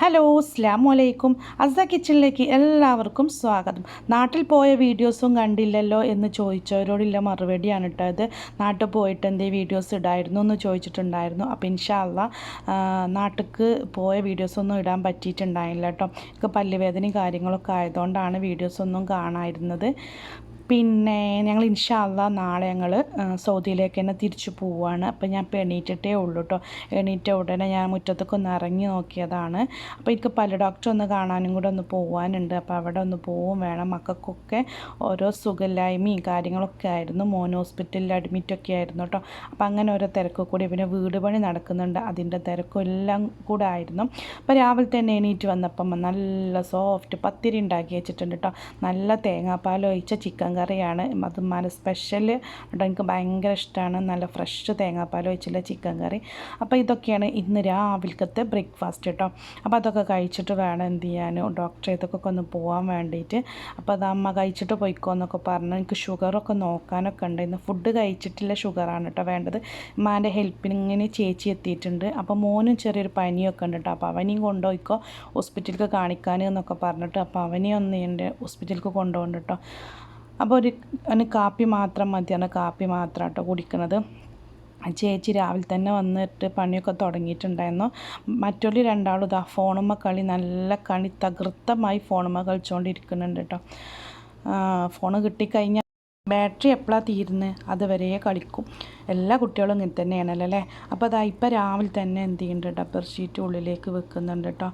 Hello അസ്ലാം വലൈക്കും അസ കിച്ചണിലേക്ക് എല്ലാവർക്കും സ്വാഗതം. നാട്ടിൽ പോയ വീഡിയോസും കണ്ടില്ലല്ലോ എന്ന് ചോദിച്ചവരോടുള്ള മറുപടിയാണ് കേട്ടോ അത് നാട്ടിൽ പോയിട്ട് എന്തേ വീഡിയോസ് ഇടായിരുന്നു എന്ന് ചോദിച്ചിട്ടുണ്ടായിരുന്നു. അപ്പോൾ ഇൻഷാല്ല നാട്ടിലേക്ക് പോയ വീഡിയോസൊന്നും ഇടാൻ പറ്റിയിട്ടുണ്ടായില്ല കേട്ടോ. എനിക്ക് പല്ലുവേദനയും കാര്യങ്ങളൊക്കെ ആയതുകൊണ്ടാണ് വീഡിയോസൊന്നും കാണാതിരുന്നത്. പിന്നെ ഞങ്ങൾ ഇൻഷാല്ല നാളെ ഞങ്ങൾ സൗദിയിലേക്ക് തന്നെ തിരിച്ചു പോവുകയാണ് അപ്പോൾ ഞാൻ ഇപ്പോൾ എണീറ്റിട്ടേ ഉള്ളൂ കേട്ടോ എണീറ്റ ഉടനെ ഞാൻ മുറ്റത്തൊക്കെ ഒന്ന് ഇറങ്ങി നോക്കിയതാണ്. അപ്പോൾ എനിക്ക് പല ഡോക്ടർ ഒന്ന് കാണാനും കൂടെ ഒന്ന് പോകാനുണ്ട് അപ്പോൾ അവിടെ ഒന്ന് പോവും വേണം. മക്കൾക്കൊക്കെ ഓരോ സുഖമില്ലായ്മയും കാര്യങ്ങളൊക്കെ ആയിരുന്നു. മോൻ ഹോസ്പിറ്റലിൽ അഡ്മിറ്റൊക്കെ ആയിരുന്നു കേട്ടോ അപ്പോൾ അങ്ങനെ ഓരോ തിരക്ക് കൂടി. പിന്നെ വീട് പണി നടക്കുന്നുണ്ട്. അതിന്റെ തിരക്കും എല്ലാം കൂടെ ആയിരുന്നു. അപ്പോൾ രാവിലെ തന്നെ എണീറ്റ് വന്നപ്പം നല്ല സോഫ്റ്റ് പത്തിരി ഉണ്ടാക്കി വെച്ചിട്ടുണ്ട് കേട്ടോ നല്ല തേങ്ങാപ്പാൽ ഒഴിച്ച ചിക്കൻ കറിയാണ്. ഉമ്മാന്റെ സ്പെഷ്യൽ കേട്ടോ എനിക്ക് ഭയങ്കര ഇഷ്ടമാണ് നല്ല ഫ്രഷ് തേങ്ങാപ്പാൽ ഒഴിച്ചുള്ള ചിക്കൻ കറി. അപ്പോൾ ഇതൊക്കെയാണ് ഇന്ന് രാവിലത്തെ ബ്രേക്ക്ഫാസ്റ്റ് കേട്ടോ അപ്പോൾ അതൊക്കെ കഴിച്ചിട്ട് വേണം എന്ത് ചെയ്യാൻ ഡോക്ടറെ ഇതൊക്കെ ഒന്ന് പോകാൻ വേണ്ടിയിട്ട് അപ്പോൾ അത് അമ്മ കഴിച്ചിട്ട് പോയിക്കോ എന്നൊക്കെ പറഞ്ഞു. എനിക്ക് ഷുഗറൊക്കെ നോക്കാനൊക്കെ ഉണ്ട്. ഇന്ന് ഫുഡ് കഴിച്ചിട്ടില്ല ഷുഗറാണ് കേട്ടോ വേണ്ടത്. ഉമ്മാന്റെ ഹെൽപ്പിങ്ങിന് ചേച്ചി എത്തിയിട്ടുണ്ട്. അപ്പോൾ മോനും ചെറിയൊരു പനിയൊക്കെ ഉണ്ട് കേട്ടോ അപ്പോൾ അവനെയും കൊണ്ടുപോയിക്കോ. ഹോസ്പിറ്റലിലേക്ക് കാണിക്കാൻ എന്നൊക്കെ പറഞ്ഞിട്ട്. അപ്പോൾ അവനെയും ഒന്ന് എന്റെ ഹോസ്പിറ്റലിലേക്ക് കൊണ്ടുപോകുന്നുണ്ട് കേട്ടോ അപ്പോൾ ഒരു അവന് കാപ്പി മാത്രം മതിയാണ് കാപ്പി മാത്രം കേട്ടോ കുടിക്കുന്നത് ചേച്ചി രാവിലെ തന്നെ വന്നിട്ട് പണിയൊക്കെ തുടങ്ങിയിട്ടുണ്ടായിരുന്നു. മറ്റൊരു രണ്ടാളും ഇതാ ഫോണുമ്മ കളി നല്ല കളി തകൃത്തമായി ഫോണുമ്മ കളിച്ചുകൊണ്ടിരിക്കുന്നുണ്ട് കേട്ടോ. ഫോണ് കിട്ടിക്കഴിഞ്ഞാൽ ബാറ്ററി എപ്പോഴാണ് തീരുന്നത് അതുവരെ കളിക്കും. എല്ലാ കുട്ടികളും ഇങ്ങനെ തന്നെയാണല്ലോ അല്ലേ? അപ്പോൾ അതാ ഇപ്പം രാവിലെ തന്നെ എന്ത് ചെയ്യുന്നുണ്ട് ഡബർ ഷീറ്റ് ഉള്ളിലേക്ക് വെക്കുന്നുണ്ട് കേട്ടോ.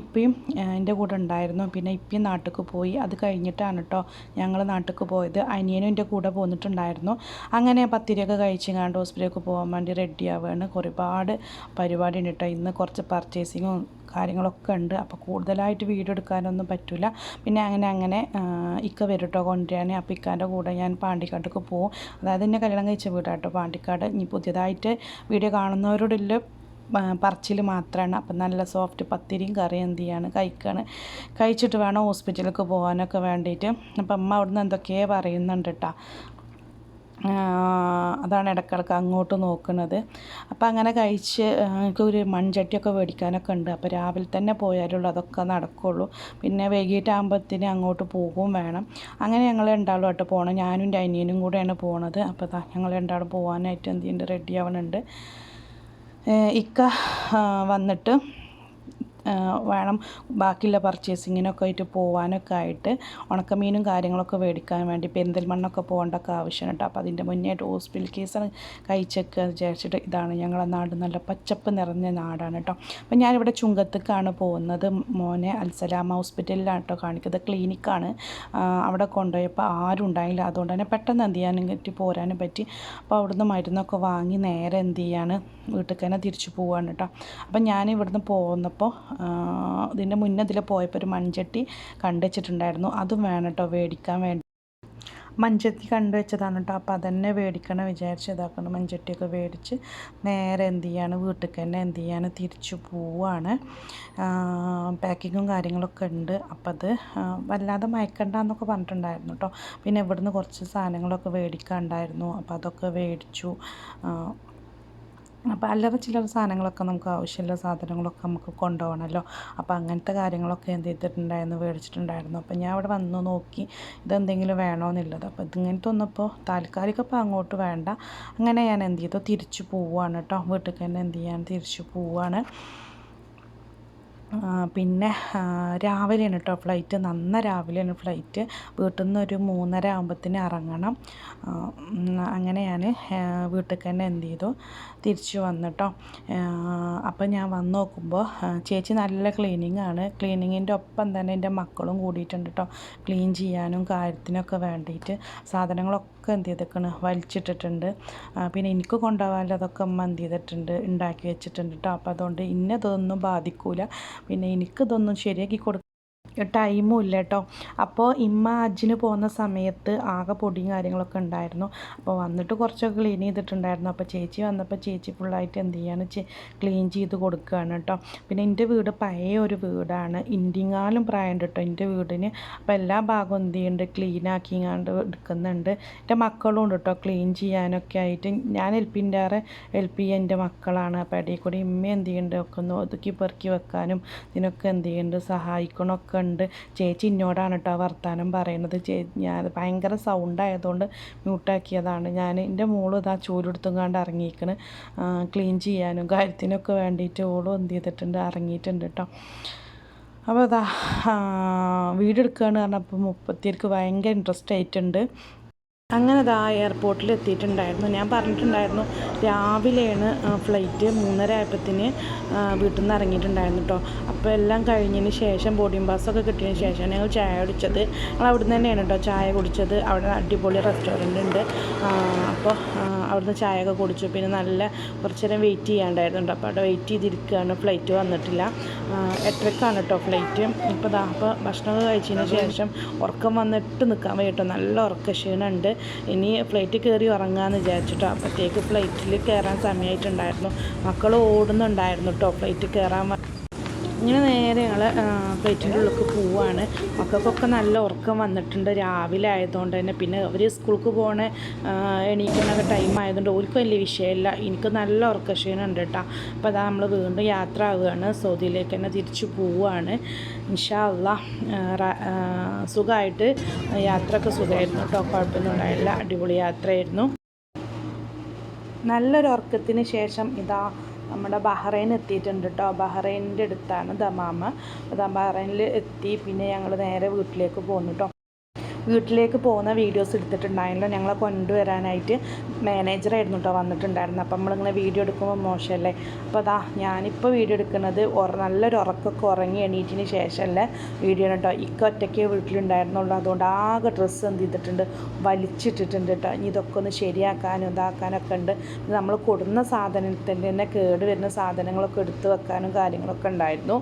ഇപ്പം എന്റെ കൂടെ ഉണ്ടായിരുന്നു. പിന്നെ ഇപ്പം നാട്ടിലേക്ക് പോയി. അത് കഴിഞ്ഞിട്ടാണ് കേട്ടോ ഞങ്ങൾ നാട്ടിലേക്ക് പോയത്. അനിയനും എന്റെ കൂടെ പോന്നിട്ടുണ്ടായിരുന്നു. അങ്ങനെ പത്തിരിയൊക്കെ കഴിച്ചങ്ങാണ്ട് ഹോസ്പിറ്റലിലേക്ക് പോകാൻ വേണ്ടി റെഡി ആവുകയാണ് ഒരുപാട് പരിപാടി ഉണ്ട് കേട്ടോ. ഇന്ന് കുറച്ച് പർച്ചേസിങ്ങും കാര്യങ്ങളൊക്കെ ഉണ്ട്. അപ്പോൾ കൂടുതലായിട്ട് വീഡിയോ എടുക്കാനൊന്നും പറ്റില്ല പിന്നെ അങ്ങനെ അങ്ങനെ ഇക്ക വരും കേട്ടോ അപ്പോൾ ഇക്കാന്റെ കൂടെ ഞാൻ പാണ്ടിക്കാട്ടേക്ക് പോകും അതായത് എന്നെ കല്യാണം കഴിച്ച വീടാട്ടോ പാണ്ടിക്കാട് ഇനി പുതിയതായിട്ട് വീഡിയോ കാണുന്നവരോടുള്ള പറച്ചിൽ മാത്രമാണ് അപ്പം നല്ല സോഫ്റ്റ് പത്തിരിയും കറിയും എന്ത് ചെയ്യാണ് കഴിക്കുകയാണ് കഴിച്ചിട്ട് വേണം ഹോസ്പിറ്റലിലേക്ക് പോകാനൊക്കെ വേണ്ടിയിട്ട്. അപ്പം അമ്മ അവിടുന്ന് എന്തൊക്കെയോ പറയുന്നുണ്ട് കേട്ടോ. അതാണ് ഇടക്കിടക്ക് അങ്ങോട്ട് നോക്കുന്നത്. അപ്പോൾ അങ്ങനെ കഴിച്ച് എനിക്കൊരു മൺചട്ടിയൊക്കെ മേടിക്കാനൊക്കെ ഉണ്ട്. അപ്പോൾ രാവിലെ തന്നെ പോയാലുള്ളൂ അതൊക്കെ നടക്കുള്ളൂ. പിന്നെ വൈകിട്ടാകുമ്പോഴത്തേന് അങ്ങോട്ട് പോകും വേണം. അങ്ങനെ ഞങ്ങൾ രണ്ടാളും ആയിട്ട് പോകണം ഞാനും എന്റെ അനിയനും കൂടെയാണ് പോണത്. അപ്പോൾ ഞങ്ങൾ രണ്ടാളും പോകാനായിട്ട് എന്ത് ചെയ്യുന്നുണ്ട് റെഡി ആവണുണ്ട്. ഇക്ക വന്നിട്ട് വേണം ബാക്കിയുള്ള പർച്ചേസിങ്ങിനൊക്കെ ആയിട്ട് പോകാനൊക്കെ ആയിട്ട് ഉണക്കമീനും കാര്യങ്ങളൊക്കെ മേടിക്കാൻ വേണ്ടി പെരിന്തൽമണ്ണൊക്കെ പോകേണ്ടൊക്കെ ആവശ്യമാണ് കേട്ടോ. അപ്പോൾ അതിന്റെ മുന്നേ ആയിട്ട് ഹോസ്പിറ്റൽ കേസാണ് കഴിച്ചൊക്കെ വിചാരിച്ചിട്ട് ഇതാണ് ഞങ്ങളുടെ നാട് നല്ല പച്ചപ്പ് നിറഞ്ഞ നാടാണ് കേട്ടോ. അപ്പോൾ ഞാനിവിടെ ചുങ്കത്തേക്കാണ് പോകുന്നത്. മോനെ അൽസലാമ ഹോസ്പിറ്റലിലാണ് കേട്ടോ കാണിക്കുന്നത്. ക്ലിനിക്കാണ്. അവിടെ കൊണ്ടുപോയപ്പോൾ ആരും ഉണ്ടായില്ല. അതുകൊണ്ട് തന്നെ പെട്ടെന്ന് എന്ത് ചെയ്യാനും പറ്റി പോരാനും പറ്റി. അപ്പോൾ അവിടുന്ന് മരുന്നൊക്കെ വാങ്ങി നേരെ എന്ത് ചെയ്യാണ് വീട്ടിൽ തന്നെ തിരിച്ചു പോവാണ് കേട്ടോ. അപ്പം ഞാൻ ഇവിടുന്ന് പോകുന്നപ്പോൾ ഇതിന്റെ മുന്നേ ഇതിൽ പോയപ്പോൾ ഒരു മൺചട്ടി കണ്ടുവച്ചിട്ടുണ്ടായിരുന്നു. അതും വേണം കേട്ടോ മേടിക്കാൻ വേണ്ടി. മൺചട്ടി കണ്ടു വെച്ചതാണ് കേട്ടോ. അപ്പോൾ അതന്നെ മേടിക്കണം വിചാരിച്ച് ഇതാക്കണം മൺചട്ടിയൊക്കെ മേടിച്ച് നേരെ എന്ത് ചെയ്യാണ് വീട്ടിലേക്ക് തന്നെ എന്ത് ചെയ്യാണ് തിരിച്ചു പോവാണ് പാക്കിങ്ങും കാര്യങ്ങളൊക്കെ ഉണ്ട്. അപ്പം അത് വല്ലാതെ മയക്കണ്ട എന്നൊക്കെ പറഞ്ഞിട്ടുണ്ടായിരുന്നു കേട്ടോ. പിന്നെ ഇവിടുന്ന് കുറച്ച് സാധനങ്ങളൊക്കെ മേടിക്കാനുണ്ടായിരുന്നു. അപ്പോൾ അതൊക്കെ മേടിച്ചു. അപ്പോൾ അല്ലറ ചില്ലറ സാധനങ്ങളൊക്കെ നമുക്ക് ആവശ്യമുള്ള സാധനങ്ങളൊക്കെ നമുക്ക് കൊണ്ടുപോകണമല്ലോ. അപ്പോൾ അങ്ങനത്തെ കാര്യങ്ങളൊക്കെ എന്ത് ചെയ്തിട്ടുണ്ടായിരുന്നു മേടിച്ചിട്ടുണ്ടായിരുന്നു. അപ്പോൾ ഞാൻ അവിടെ വന്നു നോക്കി ഇതെന്തെങ്കിലും വേണമെന്നുള്ളത് അപ്പോൾ ഇതിങ്ങനത്തെ ഒന്നിപ്പോൾ താൽക്കാലിക ഇപ്പോൾ അങ്ങോട്ട് വേണ്ട. അങ്ങനെ ഞാൻ എന്ത് ചെയ്തു? തിരിച്ചു പോവുകയാണ് കേട്ടോ. വീട്ടിൽ തന്നെ എന്ത് ചെയ്യാൻ തിരിച്ചു പോവുകയാണ്. പിന്നെ രാവിലെയാണ് കേട്ടോ ഫ്ലൈറ്റ്. നന്ന രാവിലെയാണ് ഫ്ലൈറ്റ്. വീട്ടിൽ നിന്ന് ഒരു മൂന്നര ആകുമ്പത്തിന് ഇറങ്ങണം അങ്ങനെ ഞാൻ വീട്ടിൽ തന്നെ എന്ത് ചെയ്തു തിരിച്ചു വന്നിട്ടോ അപ്പം ഞാൻ വന്ന് നോക്കുമ്പോൾ ചേച്ചി നല്ല ക്ലീനിങ് ആണ് ക്ലീനിങ്ങിന്റെ ഒപ്പം തന്നെ എന്റെ മക്കളും കൂടിയിട്ടുണ്ട് കേട്ടോ ക്ലീൻ ചെയ്യാനും കാര്യത്തിനൊക്കെ വേണ്ടിയിട്ട് സാധനങ്ങളൊക്കെ എന്ത് ചെയ്തേക്കണ് വലിച്ചിട്ടിട്ടുണ്ട്. പിന്നെ എനിക്ക് കൊണ്ടുപോകാനുള്ള അതൊക്കെ അമ്മ എന്ത് ചെയ്തിട്ടുണ്ട്? ഉണ്ടാക്കി വെച്ചിട്ടുണ്ട് കേട്ടോ അപ്പോൾ അതുകൊണ്ട് ഇന്നതൊന്നും ബാധിക്കൂല. പിന്നെ എനിക്കിതൊന്നും ശരിയാക്കി കൊടു ടൈമും ഇല്ല കേട്ടോ അപ്പോൾ ഇമ്മ ഹജ്ജിന് പോകുന്ന സമയത്ത് ആകെ പൊടിയും കാര്യങ്ങളൊക്കെ ഉണ്ടായിരുന്നു. അപ്പോൾ വന്നിട്ട് കുറച്ചൊക്കെ ക്ലീൻ ചെയ്തിട്ടുണ്ടായിരുന്നു. അപ്പോൾ ചേച്ചി വന്നപ്പോൾ ചേച്ചി ഫുള്ളായിട്ട് എന്ത് ചെയ്യാണ് ക്ലീൻ ചെയ്ത് കൊടുക്കുകയാണ് കേട്ടോ പിന്നെ എന്റെ വീട് പഴയ ഒരു വീടാണ്. ഇൻഡിങ്ങാലും പ്രായമുണ്ട് കേട്ടോ എന്റെ വീടിന്. അപ്പോൾ എല്ലാ ഭാഗവും എന്ത് ചെയ്യുന്നുണ്ട് ക്ലീൻ ആക്കിങ്ങാണ്ട് എടുക്കുന്നുണ്ട്. എന്റെ മക്കളും ഉണ്ട് കേട്ടോ ക്ലീൻ ചെയ്യാനൊക്കെ ആയിട്ട്. ഞാൻ ഹെൽപ്പിന്റെ ആറ് എൽ പി എന്റെ മക്കളാണ്. അപ്പോൾ ഇടയിൽ കൂടി ഇമ്മ എന്ത് ചെയ്യുന്നുണ്ട് ഒക്കെ ഒന്ന് ഒതുക്കി പെറുക്കി വെക്കാനും ഇതിനൊക്കെ എന്ത് ചെയ്യുന്നുണ്ട് സഹായിക്കണമൊക്കെ ഉണ്ട് ചേച്ചി ഇന്നോടാണ് കേട്ടോ വർത്താനം പറയുന്നത് ചേ ഞാൻ ഭയങ്കര സൗണ്ട് ആയതുകൊണ്ട് മ്യൂട്ടാക്കിയതാണ് ഞാൻ എന്റെ മോളും ഇതാ ചൂലെടുത്തും ഇറങ്ങിയിരിക്കണ്. ക്ലീൻ ചെയ്യാനും കാര്യത്തിനൊക്കെ വേണ്ടിയിട്ട് ഓളും എന്ത് ചെയ്തിട്ടുണ്ട്? ഇറങ്ങിയിട്ടുണ്ട് കേട്ടോ അപ്പോൾ അതാ വീടെടുക്കുകയാണ് പറഞ്ഞപ്പോൾ മുപ്പത്തിയർക്ക് ഭയങ്കര ഇൻട്രസ്റ്റ് ആയിട്ടുണ്ട്. അങ്ങനെ അതാ എയർപോർട്ടിൽ എത്തിയിട്ടുണ്ടായിരുന്നു. ഞാൻ പറഞ്ഞിട്ടുണ്ടായിരുന്നു രാവിലെയാണ് ഫ്ലൈറ്റ് മൂന്നര ആയപ്പത്തിന് വീട്ടിൽ നിന്ന് ഇറങ്ങിയിട്ടുണ്ടായിരുന്നു കേട്ടോ അപ്പോൾ എല്ലാം കഴിഞ്ഞതിന് ശേഷം ബോർഡിംഗ് പാസ്സൊക്കെ കിട്ടിയതിന് ശേഷം ഞങ്ങൾ ചായ കുടിച്ചത്. ഞങ്ങൾ അവിടുന്ന് തന്നെയാണ് കേട്ടോ ചായ കുടിച്ചത്. അവിടെ അടിപൊളി റെസ്റ്റോറന്റ് ഉണ്ട്. അപ്പോൾ അവിടുന്ന് ചായ ഒക്കെ കുടിച്ചു. പിന്നെ നല്ല കുറച്ച് നേരം വെയിറ്റ് ചെയ്യാണ്ടായിരുന്നു അപ്പോൾ അവിടെ വെയിറ്റ് ചെയ്തിരിക്കുകയാണ്. ഫ്ലൈറ്റ് വന്നിട്ടില്ല. എട്ടരക്കാണ് കേട്ടോ ഫ്ലൈറ്റ് ഇപ്പോൾ ദാ അപ്പോൾ ഭക്ഷണമൊക്കെ കഴിച്ചതിന് ശേഷം ഉറക്കം വന്നിട്ട് നിൽക്കാൻ വയ്യട്ടോ നല്ല ഉറക്ക ക്ഷീണമുണ്ട് ഇനി ഫ്ലൈറ്റ് കയറി ഉറങ്ങാമെന്ന് വിചാരിച്ചിട്ടോ. അപ്പോഴത്തേക്ക് ഫ്ലൈറ്റിൽ കയറാൻ സമയമായിട്ടുണ്ടായിരുന്നു മക്കൾ ഓടുന്നുണ്ടായിരുന്നു കേട്ടോ ഫ്ലൈറ്റ് കയറാൻ ഇങ്ങനെ നേരെ ഞങ്ങൾ പ്ലേറ്റിന്റെ ഉള്ളിലേക്ക് പോവുകയാണ് മക്കൾക്കൊക്കെ നല്ല ഉറക്കം വന്നിട്ടുണ്ട്. രാവിലെ ആയതുകൊണ്ട് തന്നെ. പിന്നെ അവർ സ്കൂൾക്ക് പോകണ എണീക്കുന്ന ടൈം ആയതുകൊണ്ട് ഓർക്ക് വലിയ വിഷയമില്ല എനിക്ക് നല്ല ഉറക്കക്ഷീണം ഉണ്ട് കേട്ടോ അപ്പോൾ അതാ നമ്മൾ വീണ്ടും യാത്ര ആവുകയാണ് സൗദിയിലേക്ക് തന്നെ തിരിച്ചു പോവുകയാണ് ഇൻഷാല്ല സുഖമായിട്ട് യാത്രയൊക്കെ സുഖമായിരുന്നു കേട്ടോ കുഴപ്പമൊന്നും ഉണ്ടായില്ല അടിപൊളി യാത്രയായിരുന്നു. നല്ലൊരു ഉറക്കത്തിന് ശേഷം ഇതാ നമ്മുടെ ബഹ്റൈൻ എത്തിയിട്ടുണ്ട് കേട്ടോ ബഹ്റൈനിന്റെ അടുത്താണ് ദമാമ. ബഹ്റൈനിൽ എത്തി പിന്നെ ഞങ്ങൾ നേരെ വീട്ടിലേക്ക് പോന്നു കേട്ടോ വീട്ടിലേക്ക് പോകുന്ന വീഡിയോസ് എടുത്തിട്ടുണ്ടായിരുന്നല്ലോ. ഞങ്ങളെ കൊണ്ടുവരാനായിട്ട് മാനേജറായിരുന്നു കേട്ടോ വന്നിട്ടുണ്ടായിരുന്നു അപ്പം നമ്മളിങ്ങനെ വീഡിയോ എടുക്കുമ്പോൾ മോശമല്ലേ? അപ്പോൾ അതാ ഞാനിപ്പോൾ വീഡിയോ എടുക്കുന്നത് നല്ലൊരു ഉറക്കമൊക്കെ ഉറങ്ങി എണീറ്റിന് ശേഷമല്ലേ വീഡിയോ കേട്ടോ ഇക്ക ഒറ്റയ്ക്ക് വീട്ടിലുണ്ടായിരുന്നുള്ളൂ. അതുകൊണ്ട് ആകെ ഡ്രസ്സ് എന്ത് ചെയ്തിട്ടുണ്ട്? വലിച്ചിട്ടിട്ടുണ്ട് കേട്ടോ ഇനി ഇതൊക്കെ ഒന്ന് ശരിയാക്കാനും ഇതാക്കാനൊക്കെ ഉണ്ട്. നമ്മൾ കൊടുന്ന സാധനത്തിന്റെ തന്നെ കേട് വരുന്ന സാധനങ്ങളൊക്കെ എടുത്ത് വെക്കാനും കാര്യങ്ങളൊക്കെ ഉണ്ടായിരുന്നു.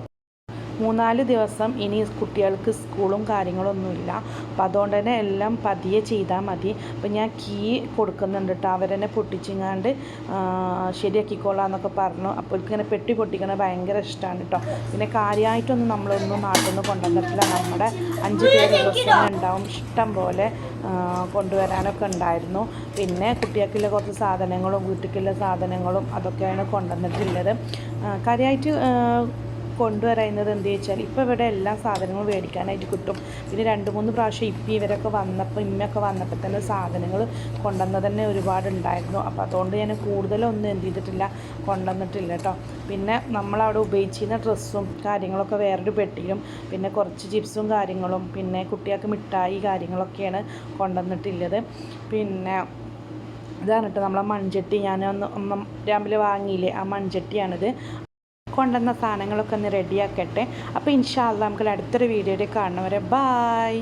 മൂന്നാൽ ദിവസം ഇനി കുട്ടികൾക്ക് സ്കൂളും കാര്യങ്ങളൊന്നുമില്ല. അപ്പോൾ അതുകൊണ്ട് തന്നെ എല്ലാം പതിയെ ചെയ്താൽ മതി. അപ്പം ഞാൻ കീ കൊടുക്കുന്നുണ്ട് കേട്ടോ. അവരെന്നെ പൊട്ടിച്ചിങ്ങാണ്ട് ശരിയാക്കിക്കോളാം എന്നൊക്കെ പറഞ്ഞു. അപ്പോൾ ഇങ്ങനെ പെട്ടി പൊട്ടിക്കണത് ഭയങ്കര ഇഷ്ടമാണ് കേട്ടോ. പിന്നെ കാര്യമായിട്ടൊന്നും നമ്മളൊന്നും നാട്ടിൽ നിന്ന് കൊണ്ടുവന്നിട്ടില്ല. നമ്മുടെ അഞ്ച് പേര് ദിവസം ഉണ്ടാവും. ഇഷ്ടം പോലെ കൊണ്ടുവരാനൊക്കെ ഉണ്ടായിരുന്നു. പിന്നെ കുട്ടികൾക്കുള്ള കുറച്ച് സാധനങ്ങളും വീട്ടിലേക്കുള്ള സാധനങ്ങളും അതൊക്കെയാണ് കൊണ്ടുവന്നിട്ടുള്ളത്. കാര്യമായിട്ട് കൊണ്ടുവരുന്നത് എന്ത് വെച്ചാൽ ഇപ്പോൾ ഇവിടെ എല്ലാ സാധനങ്ങളും മേടിക്കാനായിട്ട് കിട്ടും. പിന്നെ രണ്ട് മൂന്ന് പ്രാവശ്യം ഇപ്പം ഇവരൊക്കെ വന്നപ്പോൾ ഇമ്മയൊക്കെ വന്നപ്പോൾ തന്നെ സാധനങ്ങൾ കൊണ്ടുവന്ന് തന്നെ ഒരുപാട് ഉണ്ടായിരുന്നു. അപ്പോൾ അതുകൊണ്ട് ഞാൻ കൂടുതലൊന്നും എന്ത് ചെയ്തിട്ടില്ല കൊണ്ടുവന്നിട്ടില്ല കേട്ടോ. പിന്നെ നമ്മളവിടെ ഉപയോഗിച്ചിരുന്ന ഡ്രസ്സും കാര്യങ്ങളൊക്കെ വേറൊരു പെട്ടിയിലും പിന്നെ കുറച്ച് ചിപ്സും കാര്യങ്ങളും പിന്നെ കുട്ടികൾക്ക് മിഠായി കാര്യങ്ങളൊക്കെയാണ് കൊണ്ടുവന്നിട്ടുള്ളത്. പിന്നെ ഇതാണ് കേട്ടോ നമ്മളെ മൺചട്ടി. ഞാൻ ഒന്ന് രാവിലെ വാങ്ങിയില്ലേ ആ മൺചട്ടിയാണിത്. കൊണ്ടുവന്ന സാധനങ്ങളൊക്കെ ഒന്ന് റെഡിയാക്കട്ടെ അപ്പോൾ ഇൻഷാല്ല നമുക്ക് അടുത്തൊരു വീഡിയോയിൽ കാണുന്നവരെ ബായ്